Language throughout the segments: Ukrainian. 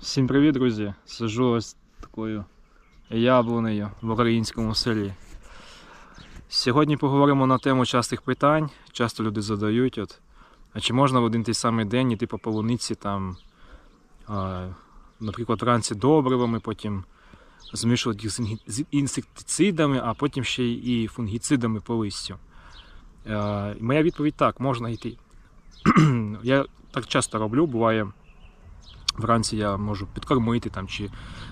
Всім привіт, друзі! Сижу ось такою яблунею в українському селі. Сьогодні поговоримо на тему частих питань. Часто люди задають, от, а чи можна в один той самий день іти по полуниці, там, а, наприклад, вранці добривами, потім змішувати їх з інсектицидами, а потім ще і фунгіцидами по листю. Е, Моя відповідь так, можна йти. Я так часто роблю, буває. Вранці я можу підкормити там, чи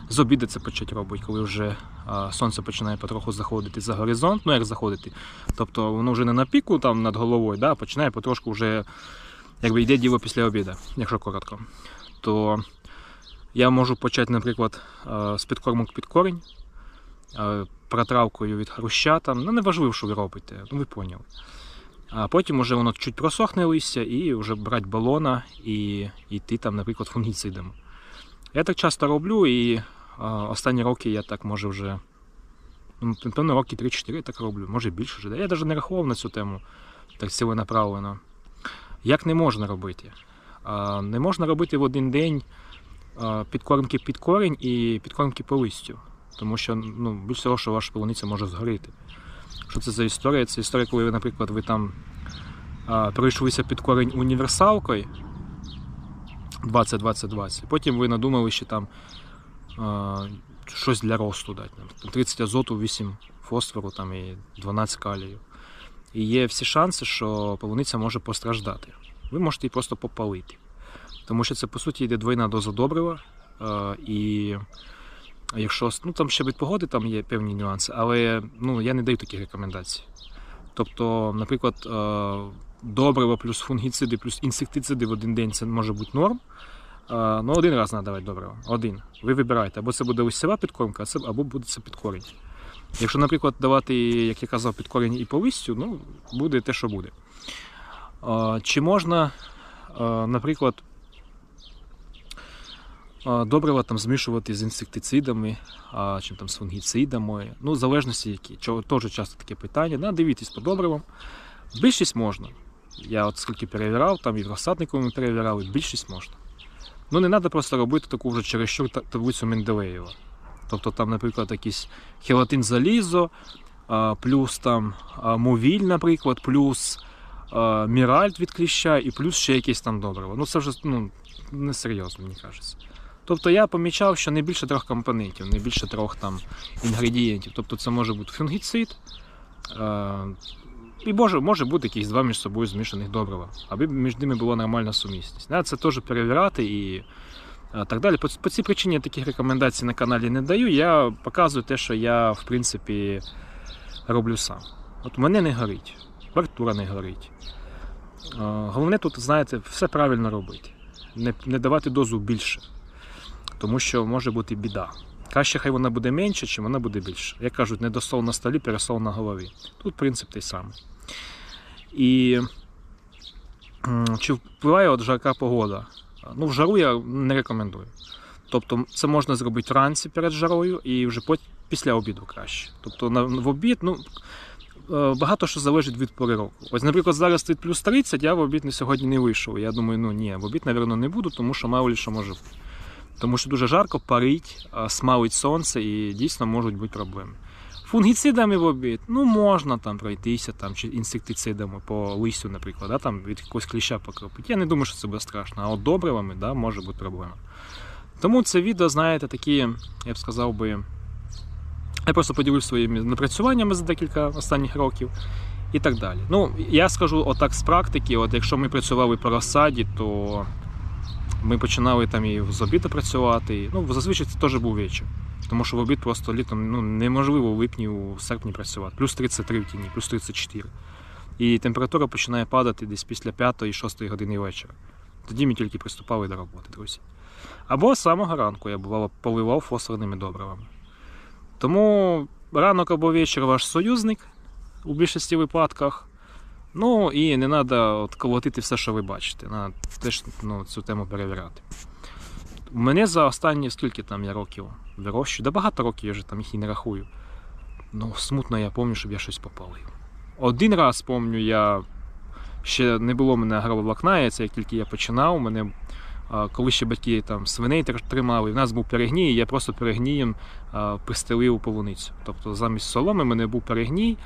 з обіду це почати робити, коли вже а, сонце починає потроху заходити за горизонт. Ну як заходити. Тобто воно вже не на піку там над головою, да, починає потрошку вже якби йде діло після обіду, якщо коротко. То я можу почати, наприклад, з підкормок під корінь, протравкою від хруща. Там, ну неважливо, що ви робите, ну ви поняли. А потім вже воно чуть просохне листя і вже брати балона і йти там, наприклад, фунгіцидом. Я так часто роблю, і останні роки я так може вже. Ну, напевно, роки 3-4 я так роблю, може більше вже. Я навіть не рахував на цю тему так ціленаправлено. Як не можна робити? Не можна робити в один день підкормки під корінь і підкормки по листю. Тому що ну, більш того, що ваша полуниця може згоріти. Що це за історія? Це історія, коли, наприклад, ви там а, пройшлися під корінь універсалкою 20-20-20. Потім ви надумали, що там а, щось для росту дати. Там 30 азоту, 8 фосфору там, і 12 калію. І є всі шанси, що полуниця може постраждати. Ви можете її просто попалити. Тому що це, по суті, йде двойна доза добрива. І якщо ну там ще від погоди там є певні нюанси, але ну, я не даю таких рекомендацій. Тобто, наприклад, е, добриво плюс фунгіциди, плюс інсектициди в один день це може бути норм. Е, Ну, один раз треба давати добриво. Один. Ви вибираєте, або це буде листява підкормка, або буде це під корінь. Якщо, наприклад, давати, як я казав, під корінь і по листю, ну, буде те, що буде. Е, Чи можна, наприклад, добрива там змішувати з інсектицидами, а, чим там з фунгіцидами. Ну, в залежності які. Чого теж часто таке питання. Да, дивіться по добривам. Більшість можна. Я от скільки перевіряв, там і в розсаднику ми перевіряли, більшість можна. Ну не треба просто робити таку вже чересчур та- таблицю Менделеєва. Тобто там, наприклад, якийсь хелатин залізо, плюс там мовіль, наприклад, плюс міральт від кліща і плюс ще якесь там добриво. Ну це вже ну, несерйозно, мені кажеться. Тобто я помічав, що не більше трьох компонентів, не більше трьох там інгредієнтів. Тобто це може бути фунгіцид, е- і може, може бути якісь два між собою змішаних добрива, аби між ними була нормальна сумісність. Це теж перевіряти і е, так далі. По, по цій причині я таких рекомендацій на каналі не даю. Я показую те, що я в принципі роблю сам. От мене не горить, вартура не горить. Е, Головне тут, знаєте, все правильно робити. Не, не давати дозу більше тому що може бути біда. Краще хай вона буде менше, чим вона буде більше. Як кажуть, не достол на столі, пересол на голові. Тут принцип той самий. І чи впливає от жарка погода? Ну, в жару я не рекомендую. Тобто це можна зробити вранці перед жарою і вже після обіду краще. Тобто в обід, ну. е, Багато що залежить від пори року. Ось, наприклад, зараз тут плюс 30, я в обід на сьогодні не вийшов. Я думаю, ну ні, в обід, мабуть, не буду, тому що мало ли може. Тому що дуже жарко, парить, смалить сонце і дійсно можуть бути проблеми. Фунгіцидами в обід, ну можна там пройтися, там, чи інсектицидами по листю, наприклад, да, там, від якогось кліща покропити. Я не думаю, що це буде страшно, а от добривами да, може бути проблема. Тому це відео, знаєте, такі, я б сказав би. Я просто поділюсь своїми напрацюваннями за декілька останніх років і так далі. Ну, я скажу отак з практики, от якщо ми працювали по розсаді, то ми починали там і з обіду працювати. і, Ну, зазвичай це теж був вечір. Тому що в обід просто літом ну, неможливо в липні, у серпні працювати. Плюс 33 в тіні, плюс 34. І температура починає падати десь після 5-6 години вечора. Тоді ми тільки приступали до роботи, друзі. Або з самого ранку я бувало поливав фосфорними добривами. Тому ранок або вечір ваш союзник у більшості випадках. Ну і не треба от колотити все, що ви бачите. Треба теж ну, цю тему перевіряти. Мене за останні скільки там я років вирощую, да багато років я вже там їх і не рахую. Ну, смутно я пам'ятаю, щоб я щось попалив. Один раз пам'ятаю, я ще не було в мене агроволокна, це як тільки я починав, мене Коли ще батьки там свиней тр- тримали, в нас був перегній, я просто перегнієм пристелив полуницю. Тобто замість соломи в мене був перегній,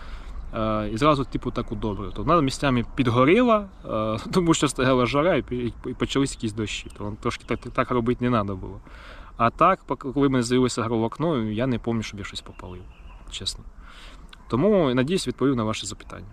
і зразу типу так удобрив. То вона місцями підгоріла, а, тому що стояла жара і, почались якісь дощі. То трошки так, так робити не треба було. А так, коли з'явилися мене з'явилося гровокно, я не пам'ятаю, щоб я щось попалив, чесно. Тому, надіюсь, відповів на ваше запитання.